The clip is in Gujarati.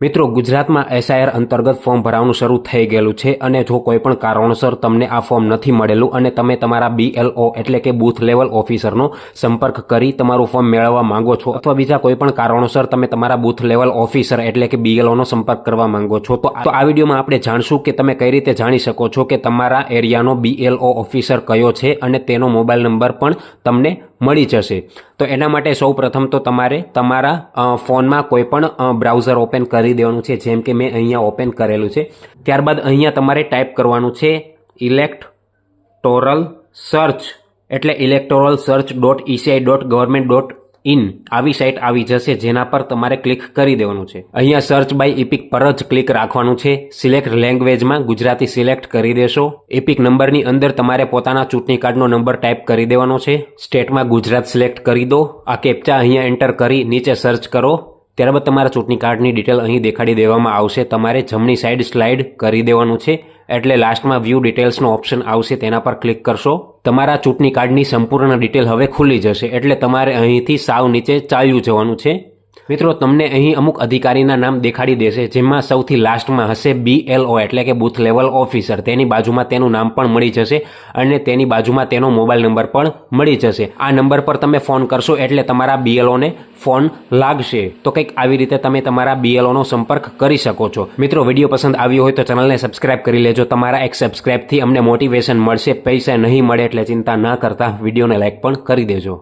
મિત્રો, ગુજરાતમાં એસઆઈઆર અંતર્ગત ફોર્મ ભરાવાનું શરૂ થઈ ગયેલું છે અને જો કોઈ પણ કારણોસર તમને આ ફોર્મ નથી મળેલું અને તમે તમારા બીએલઓ એટલે કે બૂથ લેવલ ઓફિસરનો સંપર્ક કરી તમારું ફોર્મ મેળવવા માંગો છો અથવા બીજા કોઈ પણ કારણોસર તમે તમારા બૂથ લેવલ ઓફિસર એટલે કે બીએલઓનો સંપર્ક કરવા માંગો છો, તો આ વિડીયોમાં આપણે જાણશું કે તમે કઈ રીતે જાણી શકો છો કે તમારા એરિયાનો બીએલઓ ઓફિસર કયો છે અને તેનો મોબાઈલ નંબર પણ તમને મળી જશે. તો એના માટે સૌ પ્રથમ તો તમારે તમારા ફોનમાં કોઈ પણ બ્રાઉઝર ઓપન કરી દેવાનું છે, જેમ કે મેં અહીંયા ઓપન કરેલું છે. ત્યારબાદ અહીંયા તમારે ટાઈપ કરવાનું છે ઇલેક્ટોરલ સર્ચ એટલે electoral search dot ECI dot government dot in આવી સાઇટ આવી જશે, જેના પર તમારે ક્લિક કરી દેવાનું છે. અહીંયા સર્ચ બાય ઇપિક પર જ ક્લિક રાખવાનું છે. સિલેક્ટ લેંગ્વેજમાં ગુજરાતી સિલેક્ટ કરી દેશો. ઇપિક નંબરની અંદર તમારે પોતાના ચૂંટણી કાર્ડનો નંબર ટાઈપ કરી દેવાનો છે. સ્ટેટમાં ગુજરાત સિલેક્ટ કરી દો. આ કેપ્ચા અહીંયા એન્ટર કરી નીચે સર્ચ કરો. ત્યારબાદ તમારા ચૂંટણી કાર્ડની ડિટેલ અહીં દેખાડી દેવામાં આવશે. તમારે જમણી સાઈડ સ્લાઇડ કરી દેવાનું છે. એટલે લાસ્ટમાં વ્યૂ ડિટેલ્સનો ઓપ્શન આવશે, તેના પર ક્લિક કરશો. તમારા ચૂંટણી કાર્ડની સંપૂર્ણ ડિટેલ હવે ખુલી જશે. એટલે તમારે અહીંથી સાવ નીચે ચાલ્યું જવાનું છે. મિત્રો, તમને અહીં અમુક અધિકારીના નામ દેખાડી દેશે, જેમાં સૌથી લાસ્ટમાં હશે બીએલઓ એટલે કે બૂથ લેવલ ઓફિસર. તેની બાજુમાં તેનું નામ પણ મળી જશે અને તેની બાજુમાં તેનો મોબાઈલ નંબર પણ મળી જશે. આ નંબર પર તમે ફોન કરશો એટલે તમારા બીએલઓને ફોન લાગશે. તો કંઈક આવી રીતે તમે તમારા બીએલઓનો સંપર્ક કરી શકો છો. મિત્રો, વીડિયો પસંદ આવ્યો હોય તો ચેનલને સબસ્ક્રાઇબ કરી લેજો. તમારા એક સબસ્ક્રાઇબથી અમને મોટિવેશન મળશે. પૈસા નહીં મળે એટલે ચિંતા ના કરતા. વિડીયોને લાઇક પણ કરી દેજો.